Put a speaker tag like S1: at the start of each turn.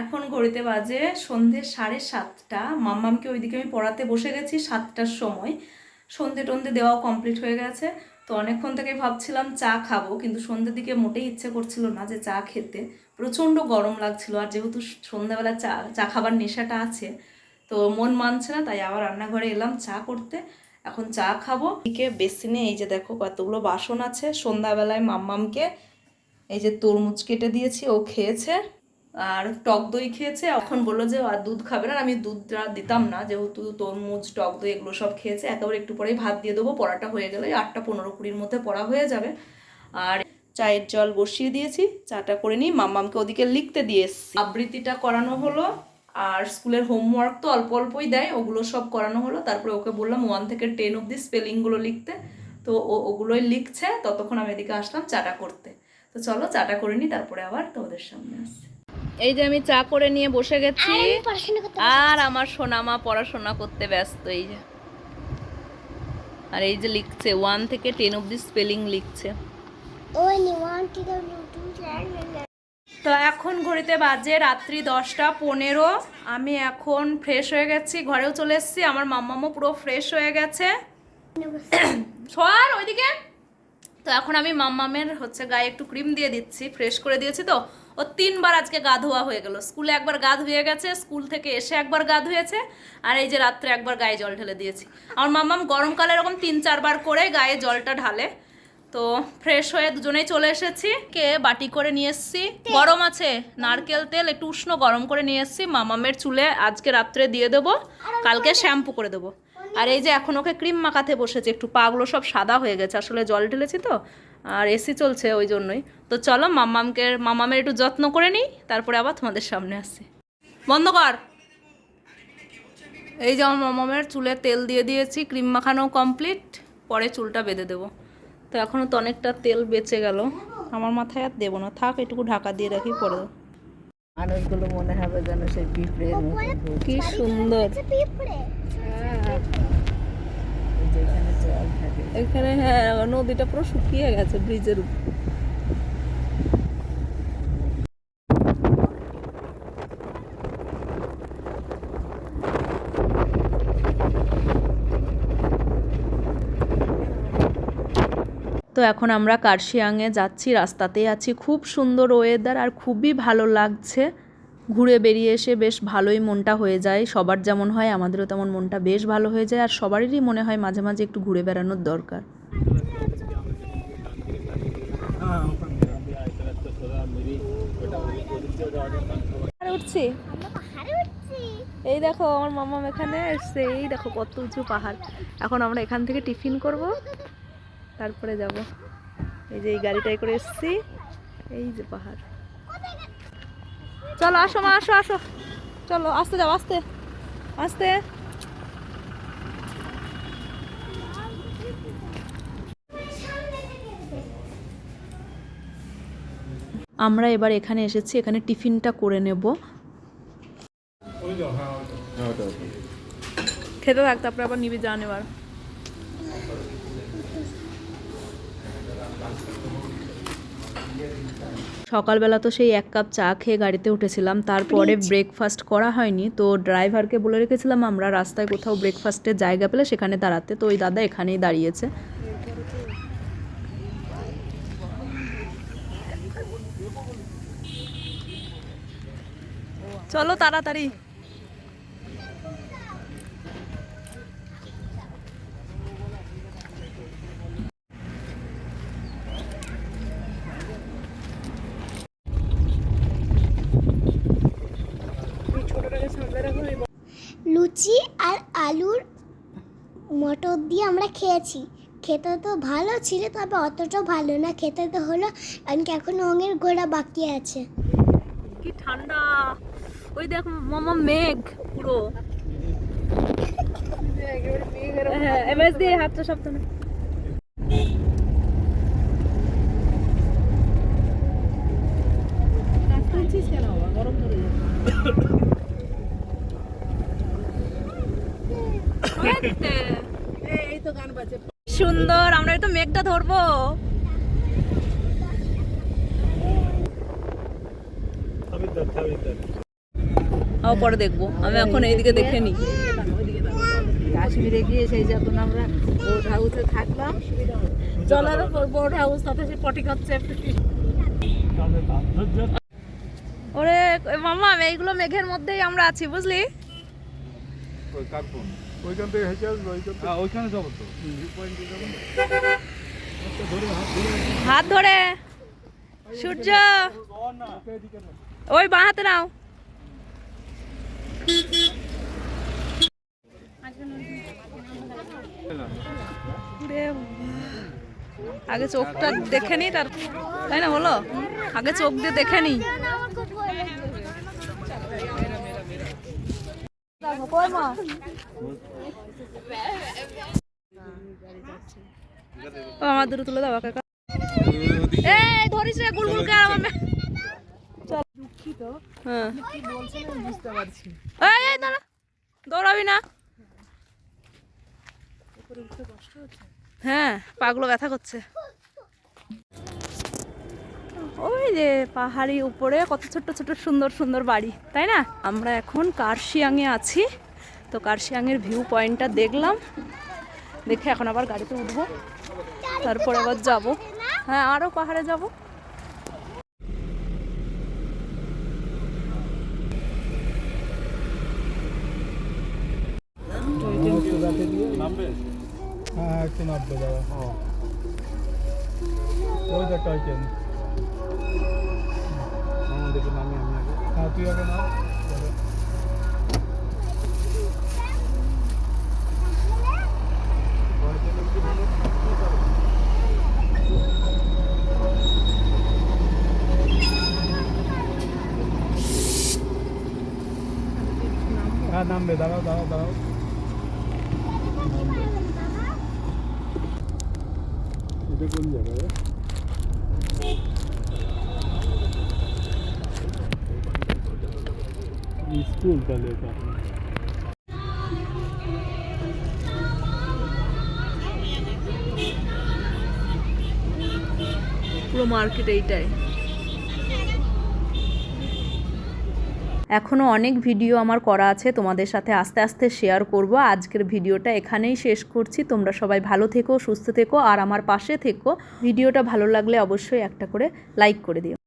S1: এখন ঘড়িতে বাজে সন্ধে সাড়ে সাতটা। মাম্মামকে ওইদিকে আমি পড়াতে বসে গেছি সাতটার সময়। সন্ধে টন্ধে দেওয়াও কমপ্লিট হয়ে গেছে। তো অনেকক্ষণ থেকে ভাবছিলাম চা খাব, কিন্তু সন্ধ্যের দিকে মোটেই ইচ্ছে করছিল না যে চা খেতে। প্রচণ্ড গরম লাগছিল, আর যেহেতু সন্ধ্যাবেলা চা চা খাবার নেশাটা আছে, তো মন মানছে না, তাই আবার রান্নাঘরে এলাম চা করতে। এখন চা খাব। এদিকে বেসিনে এই যে দেখো কতগুলো বাসন আছে, সন্ধ্যাবেলায় মাম্মামকে এই যে তরমুজ কেটে দিয়েছি, ও খেয়েছে। আর টক দই খেয়েছে। এখন বলল যে, আর দুধ খাবে না। আমি দুধটা দিতাম না, যেহেতু তরমুজ, টক দই এগুলো সব খেয়েছে। একেবারে একটু পরেই ভাত দিয়ে দেবো। পড়াটা হয়ে গেলে আটটা পনেরো কুড়ির মধ্যে পড়া হয়ে যাবে। আর চায়ের জল বসিয়ে দিয়েছি। চাটা করে নিই। মাম্মামকে ওদিকে লিখতে দিয়ে এসছি। আবৃত্তিটা করানো হলো। আর স্কুলের হোমওয়ার্ক তো অল্প অল্পই দেয়। ওগুলো সব করানো হলো। তারপরে ওকে বললাম, ওয়ান থেকে টেন অবধি স্পেলিংগুলো লিখতে। তো ও ওগুলোই লিখছে। ততক্ষণ আমি এদিকে আসলাম চাটা করতে। তো চলো, চাটা করে নিই। তারপরে আবার তোমাদের সামনে আসছি। এই যে আমি চা করে নিয়ে বসে গেছি। আর আমার সোনামা পড়াশোনা করতে ব্যস্ত এই যে। আর এই যে লিখছে ওয়ান থেকে টেন অবধি স্পেলিং লিখছে। তো এখন ঘড়িতে বাজে রাত্রি দশটা পনেরো। আমি এখন ফ্রেশ হয়ে গেছি ঘরেও চলে এসেছি। আমার মাম্মামও পুরো ফ্রেশ হয়ে গেছে। সর ওইদিকে। তো এখন আমি মাম্মামের হচ্ছে গায়ে একটু ক্রিম দিয়ে দিচ্ছি ফ্রেশ করে দিয়েছি তো। ও তিনবার আজকে গা ধোয়া হয়ে গেল। স্কুলে একবার গা ধুয়ে গেছে স্কুল থেকে এসে একবার গা ধুয়েছে আর এই যে রাত্রে একবার গায়ে জল ঢেলে দিয়েছি। আমার মাম্মাম গরমকালে এরকম তিন চারবার করে গায়ে জলটা ঢালে। তো ফ্রেশ হয়ে দুজনেই চলে এসেছি কে বাটি করে নিয়ে এসেছি। গরম আছে নারকেল তেল একটু উষ্ণ গরম করে নিয়ে এসেছি মামামের চুলে আজকে রাত্রে দিয়ে দেবো কালকে শ্যাম্পু করে দেবো। আর এই যে এখন ওকে ক্রিম মাখাতে বসেছে একটু পাগুলো সব সাদা হয়ে গেছে আসলে জল ঢেলেছি তো আর এসি চলছে ওই জন্যই। তো চলো মাম্মামকে মামামের একটু যত্ন করে নিই তারপরে আবার তোমাদের সামনে আসছি। বন্ধ কর। এই যে আমার মামামের চুলে তেল দিয়ে দিয়েছি ক্রিম মাখানো কমপ্লিট পরে চুলটা বেঁধে দেবো। তো এখনও তো অনেকটা তেল বেঁচে গেল। আমার মাথায় আর দেবো না। থাক এটুকু ঢাকা দিয়ে রাখি পরে।
S2: মানুষগুলো মনে হবে যেন সেই পিঁপড়ের মতো।
S1: কি সুন্দর।
S3: পিঁপড়ে।
S1: এখানে হ্যাঁ নদীটা পুরো শুকিয়ে গেছে ব্রিজের উপর। তো এখন আমরা কার্শিয়াংয়ে যাচ্ছি, রাস্তাতেই আছি। খুব সুন্দর ওয়েদার আর খুবই ভালো লাগছে। ঘুরে বেরিয়ে এসে বেশ ভালোই মনটা হয়ে যায়। সবার যেমন হয়, আমাদেরও তেমন মনটা বেশ ভালো হয়ে যায়। আর সবারই মনে হয় মাঝে মাঝে একটু ঘুরে বেড়ানোর দরকার। উঠছি? এই দেখো, আমার মামাম এখানে এসছে। এই দেখো, কত উঁচু পাহাড়। এখন আমরা এখান থেকে টিফিন করব, তারপরে যাব। এই যে এই গাড়িটাই করে এসছি। এই যে পাহাড়। চলো, আসো মা, আসো আসো। চলো, আস্তে যাও, আস্তে। আস্তে। আমরা এবার এখানে এসেছি, এখানে টিফিনটা করে নেব। খেতে থাক, তারপরে আবার নিবি জান এবার সকালবেলা তো সেই এক কাপ চা খেয়ে গাড়িতে উঠেছিলাম তারপরে ব্রেকফাস্ট করা হয়নি তো ড্রাইভারকে বলে রেখেছিলাম আমরা রাস্তায় কোথাও ব্রেকফাস্টের জায়গা পেলে সেখানে দাঁড়াতে তো ওই দাদা এখানেই দাঁড়িয়েছে। চলো তাড়াতাড়ি।
S3: মটর দিয়ে আমরা খেয়েছি। খেতে তো ভালো ছিল, তবে অতটা ভালো না। খেতে তো হলো, কারণ কি এখন রঙের গোড়া বাকি আছে।
S1: কি ঠান্ডা। ওই দেখ, মামা মেঘ পুরো। হ্যাঁ এমএস দিয়ে হাতটা সাবধানে
S2: এই তো গান বাজে
S1: সুন্দর আমরা এই তো মেঘটা ধরবো। পরে দেখব। আমি এখন এইদিকে দেখে নিই
S2: কাশ্মীরে গিয়ে সেই যখন আমরা বোট হাউসে থাকলাম জলের উপর বোট হাউস তাতে সে পটি করছে
S1: ওরে মামা এইগুলো মেঘের মধ্যেই আমরা আছি বুঝলি?
S4: ওই কার্পন ওইখান থেকে হেঁটে আসবে ওইখান থেকে। ওইখানে যাব তো। পয়েন্টে যাব।
S1: হাত ধরে। সূর্য! ওই বাঁ হাতে নাও। আগে চোখটা দেখে নি তার তাই না বলো? আগে চোখ দিয়ে দেখে নি। ও, আমার দূরে তুলে দাও কাকা। এই ধরিস রে গুলগুলকে আর আমার চল। হ্যাঁ। এই এই দাঁড়া। দৌড়াবি না। হ্যাঁ পাগুলো ব্যথা করছে। ওই যে পাহাড়ি উপরে কত ছোট্ট ছোট সুন্দর সুন্দর বাড়ি, তাই না? আমরা এখন কার্শিয়াংয়ে আছি, তো কার্শিয়াংয়ের ভিউ পয়েন্টটা দেখলাম। দেখে এখন আবার গাড়িতে উঠবো, তারপরে আবার যাব। হ্যাঁ আরও পাহাড়ে যাব।
S4: হ্যাঁ একটু নামবে দাদা ওই দেখ দেখে নামি আমি আগে হ্যাঁ তুই আগে নাম হ্যাঁ নামবে দাঁড়াও দাঁড়াও দাঁড়াও এটা কোন জায়গা স্কুল তাহলে এটা।
S1: পুরো মার্কেট এইটাই। এখনও অনেক ভিডিও আমার করা আছে, তোমাদের সাথে আস্তে আস্তে শেয়ার করব। আজকের ভিডিওটা এখানেই শেষ করছি। তোমরা সবাই ভালো থেকো, সুস্থ থেকো, আর আমার পাশে থেকো। ভিডিওটা ভালো লাগলে অবশ্যই একটা করে লাইক করে দিও।